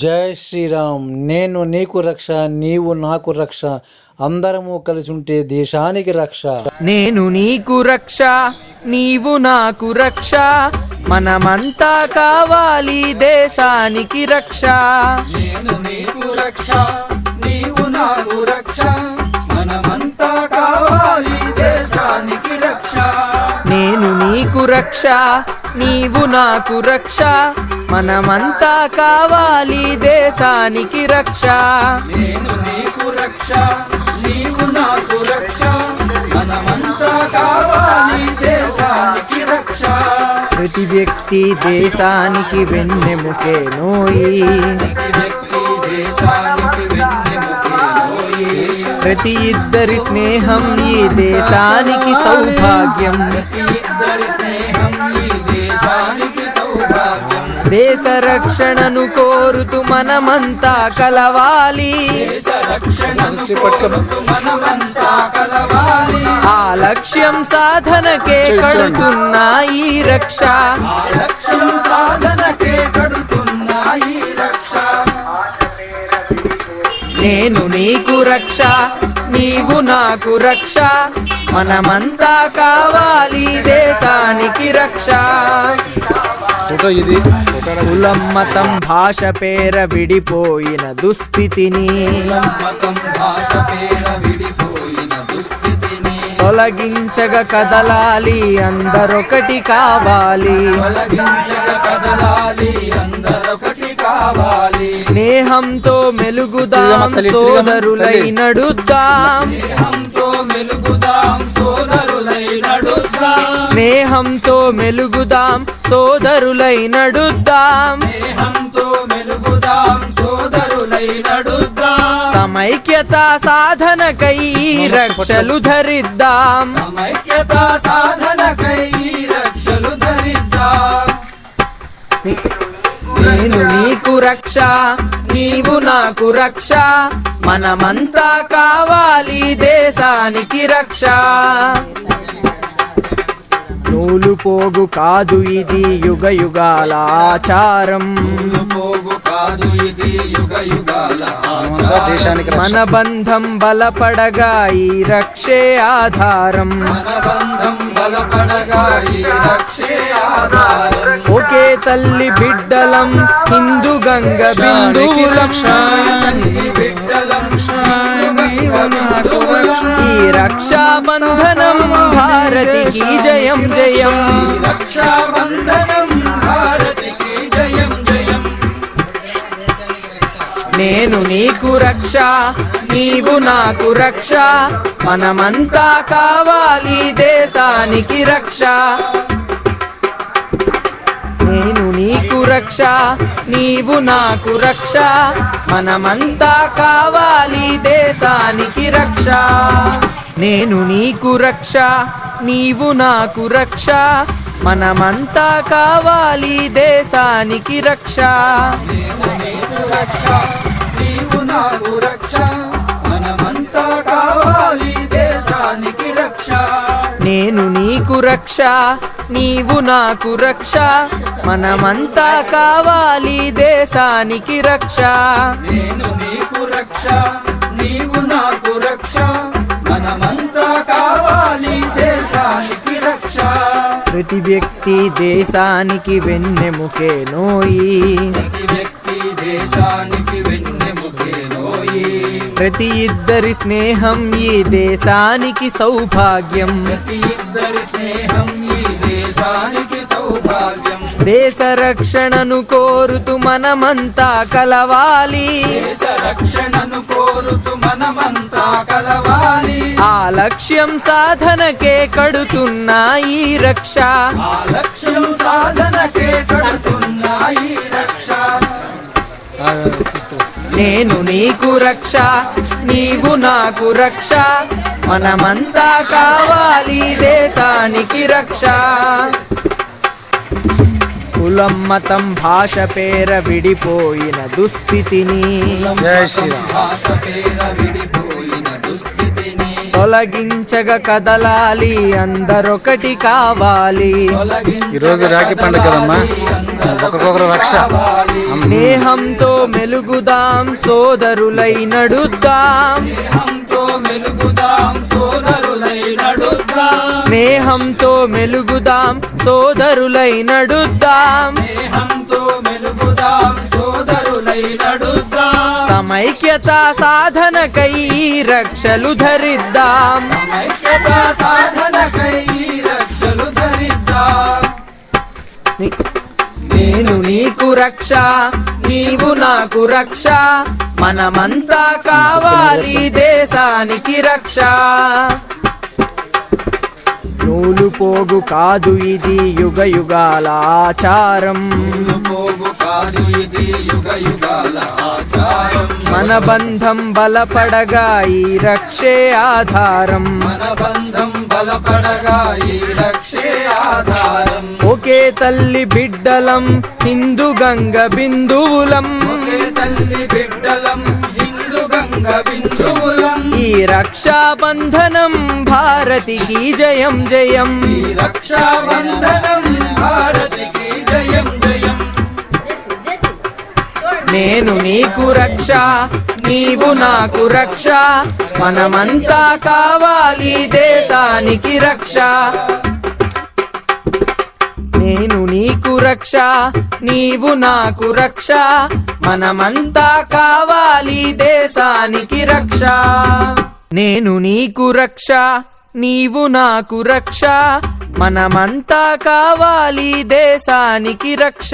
జై శ్రీరామ్ నేను నీకు రక్ష నీవు నాకు రక్ష అందరము కలిసి ఉంటే దేశానికి రక్ష. నేను నీకు రక్ష నీవు నాకు రక్ష మనమంతా కావాలి దేశానికి రక్ష. నేను నీకు రక్ష నీవు నాకు రక్ష మనమంతా కావాలి దేశానికి రక్ష. నేను నీకు రక్ష నీవు నాకు రక్ష మనమంతా కావాలి దేశానికి రక్ష. నేను నీకు రక్ష నీవు నాకు రక్ష. మనమంతా కావాలి దేశానికి రక్ష. ప్రతి వ్యక్తి దేశానికి వెన్నెముకే నోయి. ప్రతి ఇద్దరి స్నేహం ఈ దేశానికి సౌభాగ్యం. ప్రతి ఇద్దరి స్నేహం ఈ దేశానికి సౌభాగ్యం దేశ రక్షణను కోరుతూ మనమంతా కలవాలి. ఆ లక్ష్యం సాధనకే కడుతున్న ఈ రక్ష. ఆ లక్ష్యం సాధనకే కడుతున్నాయి రక్ష. నేను నీకు రక్ష నీవు నాకు రక్ష. మనమంతా కావాలి దేశానికి రక్ష. ఫోటో ఇది? కులం మతం భాష పేర విడిపోయిన దుస్థితిని. తొలగించగ కదలాలి అందరొకటి కావాలి. స్నేహంతో మెలుగుదాం సోదరులై. నడుద్దాం. స్నేహంతో మెలుగుదాం సోదరులై నడుద్దాం. స్నేహంతో మెలుగుదాం సోదరులై నడుద్దాం. సమైక్యత సాధనకై రక్షలు ధరిద్దాం. సమైక్యత సాధనకై రక్షలు ధరిద్దాం. నేను నీకు రక్ష నీవు నాకు రక్ష. మనమంతా కావాలి దేశానికి రక్ష. నూలు పోగు కాదు ఇది యుగ యుగాల ఆచారం. పోగు కాదు ఇది యుగ యుగాల. దేశానికి మన బంధం బలపడగా ఈ రక్షే ఆధారం. మన బంధం బలపడగా ఈ రక్షే ఆధారం. ఒకే తల్లి బిడ్డలం హిందూ గంగ బిందువులం. బిడ్డలం. ఈ రక్షాబంధనం భారతికి జయం జయం రక్షాబంధనం భారతికి జయం జయం. నేను నీకు రక్ష నీవు నాకు రక్ష. మనమంతా కావాలి దేశానికి రక్ష. నేను నీకు రక్ష నీవు నాకు రక్ష. మనమంతా కావాలి దేశానికి రక్ష. నేను నీకు రక్ష నీవు నాకు రక్ష. మనమంతా కావాలి దేశానికి రక్ష. రక్ష నీవు నాకు రక్ష. మనమంతా కావాలి దేశానికి రక్ష. నేను నీకు రక్ష నీవు నాకు రక్ష. మనమంతా కావాలి దేశానికి రక్ష. నేను నీకు రక్ష నీవు నాకు రక్ష. మనమంతా కావాలి దేశానికి రక్ష. ప్రతి వ్యక్తి దేశానికి వెన్నెముకే నోయి. ప్రతి వ్యక్తి దేశానికి వెన్నెముకేనోయి ప్రతి ఇద్దరి స్నేహం ఈ దేశానికి సౌభాగ్యం. ప్రతి ఇద్దరి స్నేహం దేశ రక్షణను కోరుతూ మనమంతా కలవాలి. దేశ రక్షణను కోరుతూ మనమంతా కలవాలి. ఆ లక్ష్యం సాధనకే కడుతున్న ఈ రక్ష. ఆ లక్ష్యం సాధనకే కడుతున్నాయి రక్ష. ఆ, తీసుకో. నేను నీకు రక్ష నీవు నాకు రక్ష. మనమంతా కావాలి దేశానికి రక్ష. కులం మతం భాష పేర విడిపోయిన దుస్థితిని. తొలగించగ కదలాలి అందరొకటి కావాలి. ఈరోజు రాఖీ పండుగ కదమ్మా. ఒకరికొకరు రక్ష. స్నేహంతో మెలుగుదాం సోదరులై నడుద్దాం. స్నేహంతో మెలుగుదాం సోదరులై నడుద్దాం. సమైక్యత సాధనకై రక్షలు ధరిద్దాం. ఐక్యత సాధనకై రక్షలు ధరిద్దాం. నేను నీకు రక్ష నీవు నాకు రక్ష. మనమంతా కావాలి దేశానికి రక్ష. నూలు పోగు కాదు ఇది యుగ యుగాల ఆచారం. పోగు కాదు ఇది యుగ యుగాల ఆచారం. మన బంధం బలపడగా ఈ రక్షే ఆధారం. మన బంధం బలపడగా ఈ రక్షే ఆధారం. ఒకే తల్లి బిడ్డలం హిందూ గంగ బిందువులం. రక్షాబంధనం భారతికి జయం జయం రక్షాబంధనం భారతికి జయం జయం నేను నీకు రక్ష నీవు నాకు రక్ష మనమంతా కావాలి దేశానికి రక్ష. నేను నీకు రక్ష నీవు నాకు రక్ష మనమంతా కావాలి దేశానికి రక్ష. నేను నీకు రక్ష నీవు నాకు రక్ష. మనమంతా కావాలి దేశానికి రక్ష.